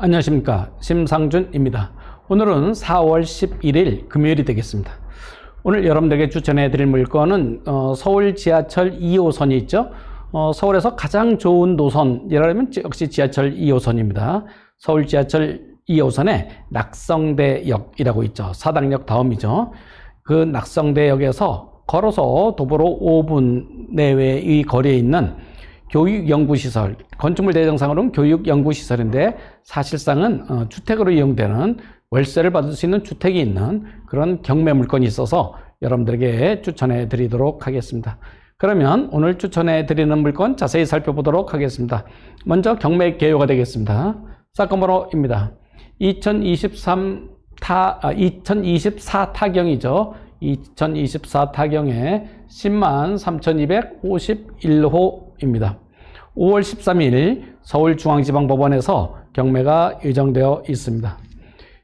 안녕하십니까 심상준입니다. 오늘은 4월 11일 금요일이 되겠습니다. 오늘 여러분들에게 추천해 드릴 물건은 어, 서울 지하철 2호선이 있죠. 어, 서울에서 가장 좋은 노선이라면 역시 지하철 2호선입니다. 서울 지하철 2호선에 낙성대역이라고 있죠. 사당역 다음이죠. 그 낙성대역에서 걸어서 도보로 5분 내외의 거리에 있는 교육연구시설, 건축물 대정상으로는 교육연구시설인데 사실상은 어, 주택으로 이용되는 월세를 받을 수 있는 주택이 있는 그런 경매 물건이 있어서 여러분들에게 추천해 드리도록 하겠습니다. 그러면 오늘 추천해 드리는 물건 자세히 살펴보도록 하겠습니다. 먼저 경매 개요가 되겠습니다. 사건 번호입니다. 2023 타, 아, 2024 타경이죠. 2024 타경에 10만 3251호 입니다. 5월 13일 서울중앙지방법원에서 경매가 예정되어 있습니다.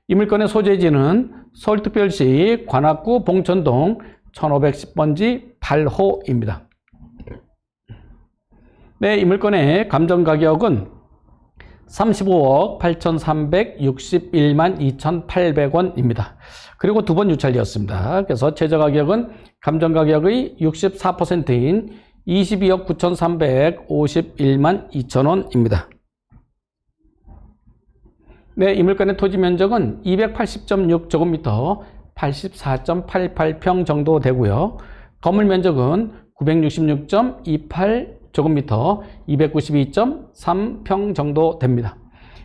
이 물건의 소재지는 서울특별시 관악구 봉천동 1510번지 8호입니다. 네, 이 물건의 감정 가격은 35억 8,361만 2,800원입니다. 그리고 두 번 유찰되었습니다. 그래서 최저 가격은 감정 가격의 64%인 22억 9,351만 2천원입니다. 네, 이 물건의 토지 면적은 280.6제곱미터 84.88평 정도 되고요. 건물 면적은 966.28제곱미터 292.3평 정도 됩니다.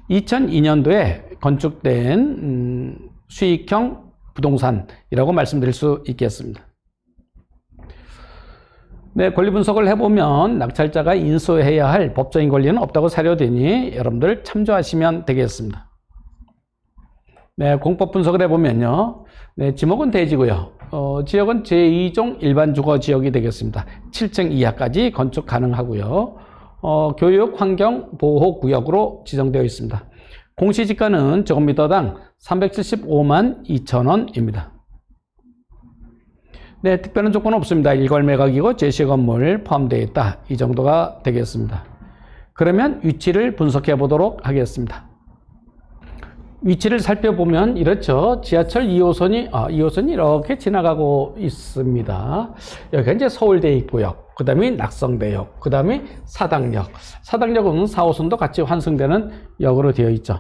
2002년도에 건축된 음, 수익형 부동산이라고 말씀드릴 수 있겠습니다. 네, 권리 분석을 해보면 낙찰자가 인수해야 할 법적인 권리는 없다고 사료되니 여러분들 참조하시면 되겠습니다. 네, 공법 분석을 해보면요. 네, 지목은 대지고요. 어, 지역은 제2종 일반 주거 지역이 되겠습니다. 7층 이하까지 건축 가능하고요. 어, 교육 환경 보호 구역으로 지정되어 있습니다. 공시지가는 제곱미터당 375만 2천 원입니다. 네, 특별한 조건 없습니다. 일괄 매각이고 제시 건물 포함되어 있다. 이 정도가 되겠습니다. 그러면 위치를 분석해 보도록 하겠습니다. 위치를 살펴보면 이렇죠. 지하철 2호선이 아, 2호선이 이렇게 지나가고 있습니다. 여기가 이제 서울대 입구역, 그 다음에 낙성대역, 그 다음에 사당역. 사당역은 4호선도 같이 환승되는 역으로 되어 있죠.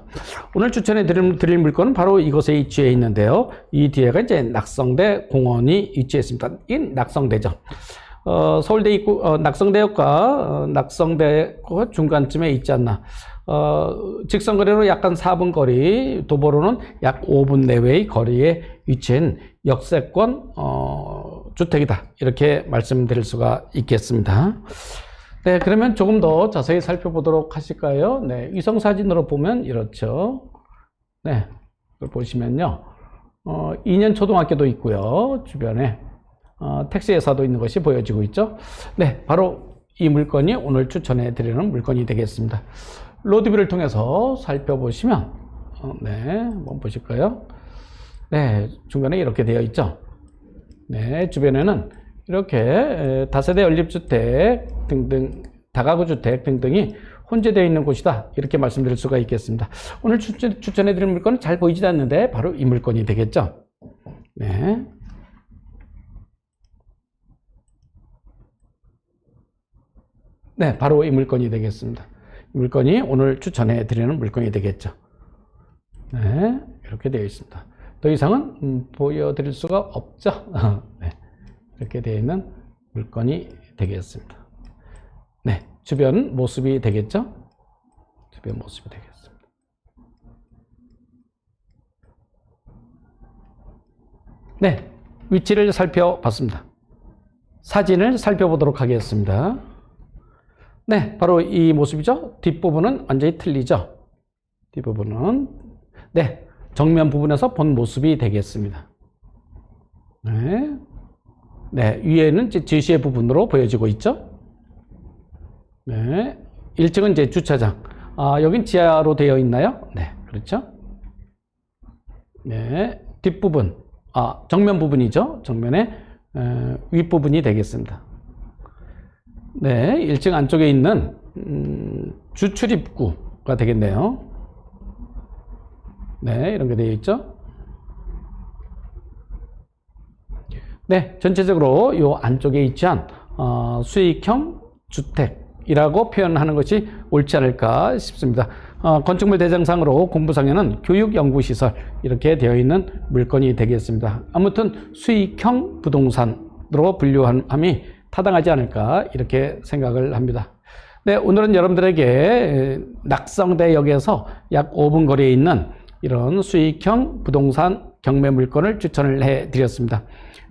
오늘 추천해 드릴, 드릴 물건은 바로 이곳에 위치해 있는데요. 이 뒤에가 이제 낙성대 공원이 위치했습니다. 이 낙성대죠. 어, 서울대 입구, 어, 낙성대역과 어, 낙성대 중간쯤에 있지 않나. 어, 직선거리로 약간 4분 거리, 도보로는 약 5분 내외의 거리에 위치한 역세권 어, 주택이다. 이렇게 말씀드릴 수가 있겠습니다. 네, 그러면 조금 더 자세히 살펴보도록 하실까요? 네, 위성 사진으로 보면 이렇죠. 네, 보시면요. 어, 2년 초등학교도 있고요. 주변에 어, 택시 회사도 있는 것이 보여지고 있죠. 네, 바로 이 물건이 오늘 추천해 드리는 물건이 되겠습니다. 로드뷰를 통해서 살펴보시면 어, 네, 한번 보실까요? 네, 중간에 이렇게 되어 있죠. 네, 주변에는 이렇게 다세대 연립주택 등등 다가구 주택 등등이 혼재되어 있는 곳이다 이렇게 말씀드릴 수가 있겠습니다. 오늘 추천, 추천해드릴 물건은 잘 보이지 않는데 바로 이 물건이 되겠죠. 네. 네, 바로 이 물건이 되겠습니다. 물건이 오늘 추천해 드리는 물건이 되겠죠. 네, 이렇게 되어 있습니다. 더 이상은 음, 보여드릴 수가 없죠. 네, 이렇게 되어 있는 물건이 되겠습니다. 네, 주변 모습이 되겠죠. 주변 모습이 되겠습니다. 네, 위치를 살펴봤습니다. 사진을 살펴보도록 하겠습니다. 네, 바로 이 모습이죠. 뒷부분은 완전히 틀리죠. 뒷부분은 네, 정면 부분에서 본 모습이 되겠습니다. 네, 네 위에는 제시의 부분으로 보여지고 있죠. 네, 1층은 이제 주차장. 아, 여긴 지하로 되어 있나요? 네, 그렇죠. 네, 뒷부분. 아, 정면 부분이죠. 정면의 에, 윗부분이 되겠습니다. 네, 1층 안쪽에 있는 음, 주출입구가 되겠네요. 네, 이런 게 되어 있죠. 네, 전체적으로 이 안쪽에 위치한 어, 수익형 주택이라고 표현하는 것이 옳지 않을까 싶습니다. 어, 건축물 대장상으로 공부상에는 교육연구시설 이렇게 되어 있는 물건이 되겠습니다. 아무튼 수익형 부동산으로 분류함이 타당하지 않을까 이렇게 생각을 합니다. 네, 오늘은 여러분들에게 낙성대역에서 약 5분 거리에 있는 이런 수익형 부동산 경매 물건을 추천을 해 드렸습니다.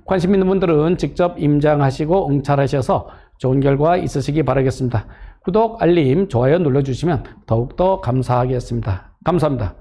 관심 있는 분들은 직접 임장하시고 응찰하셔서 좋은 결과 있으시기 바라겠습니다. 구독, 알림, 좋아요 눌러주시면 더욱더 감사하겠습니다. 감사합니다.